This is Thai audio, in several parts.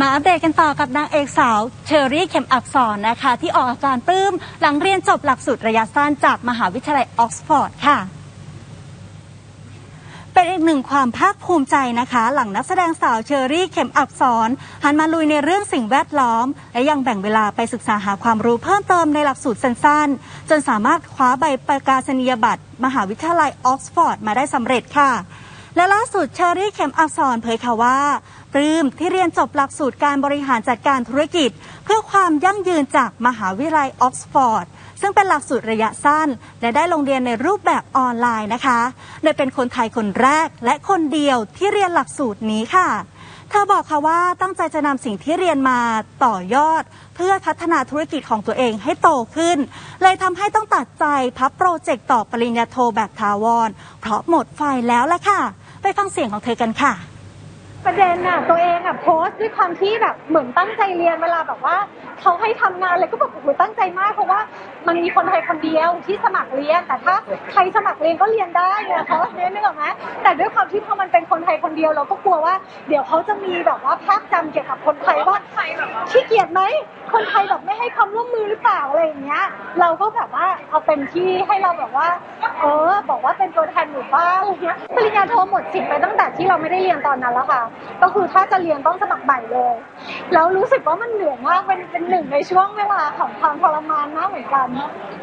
มาอัปเดตกันต่อกับนางเอกสาวเชอรี่เข็มอักษรนะคะ ที่ออกอาการปลื้มหลังเรียนจบหลักสูตรระยะสั้นจากมหาวิทยาลัยออกซฟอร์ดค่ะเป็นอีกหนึ่งความภาคภูมิใจนะคะ หลังนักแสดงสาวเชอรี่เข็มอักษรหันมาลุยในเรื่องสิ่งแวดล้อม และยังแบ่งเวลาไปศึกษาหาความรู้เพิ่มเติมในหลักสูตรสั้นๆ จนสามารถคว้าใบประกาศนียบัตร มหาวิทยาลัยออกซฟอร์ดมาได้สำเร็จค่ะ และล่าสุดเชอรี่เข็มอักษรเผยค่ะว่า ปลื้มที่เรียนจบหลักสูตรการบริหารจัดการธุรกิจ เพื่อความยั่งยืนจากมหาวิทยาลัยออกซฟอร์ดซึ่งเป็นหลักสูตรระยะสั้น และได้ลงเรียนในรูปแบบออนไลน์นะคะ โดยเป็นคนไทยคนแรกและคนเดียวที่เรียนหลักสูตรนี้ค่ะเธอบอกค่ะว่าตั้งใจจะนำสิ่งที่เรียนมาต่อยอด เพื่อพัฒนาธุรกิจของตัวเองให้โตขึ้น เลยทำให้ต้องตัดใจพับโปรเจกต์ต่อปริญญาโทแบบทาวร เพราะหมดไฟแล้วละค่ะ ไปฟังเสียงของเธอกันค่ะ ประเด็นน่ะตัวเองอะโพสต์ด้วยความที่แบบเหมือนตั้งใจเรียนเวลาแบบว่าเขาให้ทำงานเลยก็แบบโอ้โหตั้งใจมากเพราะว่ามันมีคนไทยคนเดียวที่สมัครเรียนแต่ถ้าใครสมัครเรียนก็เรียนได้ไงเขาเรียนนึกออกไหมแต่ด้วยความที่พอมันเป็นคนไทยคนเดียวเราก็กลัวว่า เดี๋ยวเขาจะมีแบบว่าภาพจำเกี่ยวกับคนไทยว่าขี้เกียจไหมคนไทยแบบไม่ให้ความร่วมมือหรือเปล่าอะไรอย่างเงี้ย เราก็แบบว่าเอาเต็มที่ให้เราแบบว่า เออ บอกว่าเป็นตัวแทนหมู่บ้านอะไรเงี้ยปริญญาโทหมดสิทธิ์ไปตั้งแต่ที่เราไม่ได้เรียนตอนนั้นแล้วค่ะก็คือถ้าจะเรียนต้องสมัครใหม่เลย แล้วรู้สึกว่ามันเหนื่อยมากเป็นเป็นหนึ่งในช่วงเวลาของความทรมานมากเหมือนกัน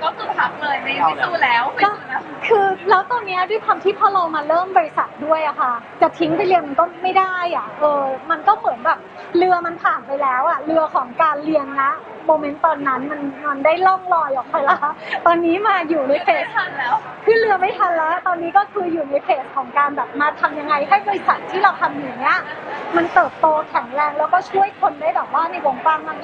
ก็คือพักเล ไม่ไม่สู้แล้วไม่ก็สู้แล้ว คือแล้วตอนเนี้ยด้วยความที่พอเรามาเริ่มบริษัทด้วยอะค่ะ จะทิ้งไปเรียนมันก็ไม่ได้อะเออ มันก็เหมือนแบบเรือมันผ่านไปแล้วอะเรือของการเรียนนะโมเมนต์ตอนนั้นมันมันได้ล่องลอยออกไปแล้วตอนนี้มาอยู่ในเฟสทันแล้วขึ้นเรือไม่ทันแล้ว ตอนนี้ก็คืออยู่ในเพจของการแบบมาทำยังไงให้บริษัทที่เราทำอยู่เนี้ยมันเติบโตแข็งแรงแล้วก็ช่วยคนได้แบบว่าในวงกว้างมาก